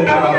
Oh,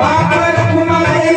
பாப்பர் குமாரி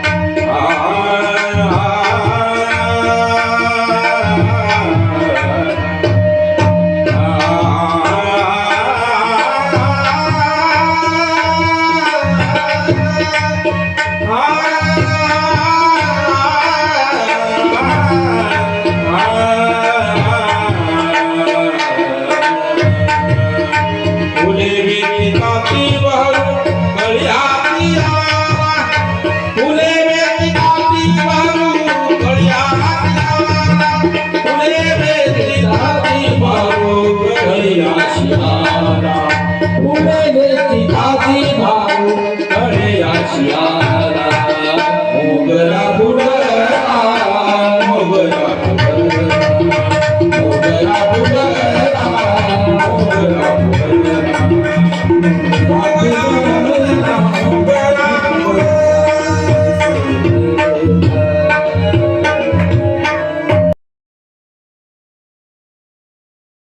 ঘুমে গেছি